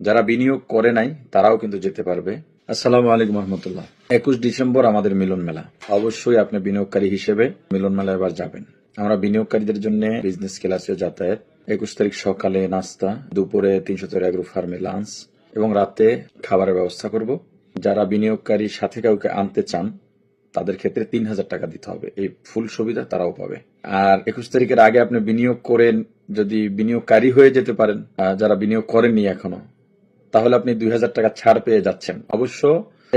যারা বিনিয়োগ করে নাই, তারাও কিন্তু যেতে পারবে। আসসালামু আলাইকুম রহমতুল্লাহ। একুশ ডিসেম্বর আমাদের মিলন মেলা। অবশ্যই আপনি বিনিয়োগকারী হিসেবে মিলন মেলা এবার যাবেন। আমরা বিনিয়োগকারীদের জন্য বিজনেস ক্লাসে যাতায়াত, একুশ তারিখ সকালে নাস্তা, দুপুরে তিনশো তেরো এগ্রো ফার্মে লাঞ্চ এবং রাতে খাবারের ব্যবস্থা করব। যারা বিনিয়োগকারী সাথে কাউকে আনতে চান, তাদের ক্ষেত্রে তিন হাজার টাকা দিতে হবে। এই ফুল সুবিধা তারাও পাবে। আর একুশ তারিখের আগে আপনি বিনিয়োগ করেন যদি বিনিয়োগকারী হয়ে যেতে পারেন যারা বিনিয়োগ করেননি এখনও তাহলে আপনি দুই হাজার টাকা ছাড় পেয়ে যাচ্ছেন। অবশ্য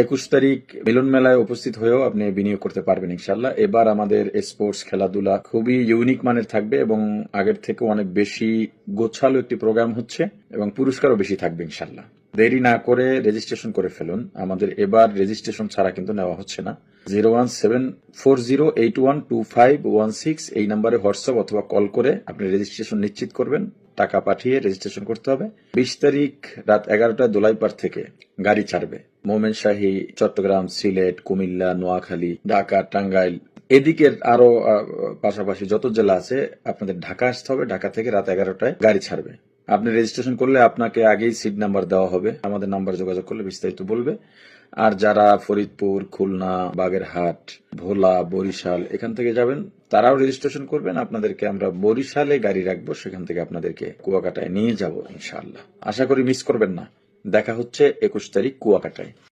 একুশ তারিখ মিলন মেলায় উপস্থিত হয়েও আপনি বিনিয়োগ করতে পারবেন ইনশাল্লাহ এবার আমাদের স্পোর্টস খেলাধুলা খুবই ইউনিক মানের থাকবে এবং আগের থেকে অনেক বেশি গোছালো একটি প্রোগ্রাম হচ্ছে এবং পুরস্কারও বেশি থাকবে ইনশাল্লাহ দেরি না করে রেজিস্ট্রেশন করে ফেলুন। আমাদের এবার রেজিস্ট্রেশন ছাড়া কিন্তু নেওয়া হচ্ছে না। Zero one seven four zero eight one two five one six এই নাম্বারে হোয়াটসঅ্যাপ অথবা কল করে আপনি রেজিস্ট্রেশন নিশ্চিত করবেন। টাকা পাঠিয়ে রেজিস্ট্রেশন করতে হবে। বিশ তারিখ রাত এগারোটায় দোলাইপাড় থেকে গাড়ি ছাড়বে। মোমেন শাহী, চট্টগ্রাম, সিলেট, কুমিল্লা, নোয়াখালী, ঢাকা, টাঙ্গাইল। এদিকের আরও পাশাপাশি যত জেলা আছে, আপনাদের ঢাকা আসতে হবে। ঢাকা থেকে রাত এগারোটায় গাড়ি ছাড়বে। আপনি রেজিস্ট্রেশন করলে আপনাকে আগেই সিট নাম্বার দেওয়া হবে। আমাদের নাম্বার যোগাযোগ করলে বিস্তারিত বলবে। আর যারা ফরিদপুর, খুলনা, বাগেরহাট, ভোলা, বরিশাল এখান থেকে যাবেন, তারাও রেজিস্ট্রেশন করবেন। আপনাদেরকে আমরা বরিশালে গাড়ি রাখব, সেখান থেকে আপনাদেরকে কুয়াকাটায় নিয়ে যাব ইনশাল্লাহ আশা করি মিস করবেন না। দেখা হচ্ছে একুশ তারিখ কুয়াকাটায়।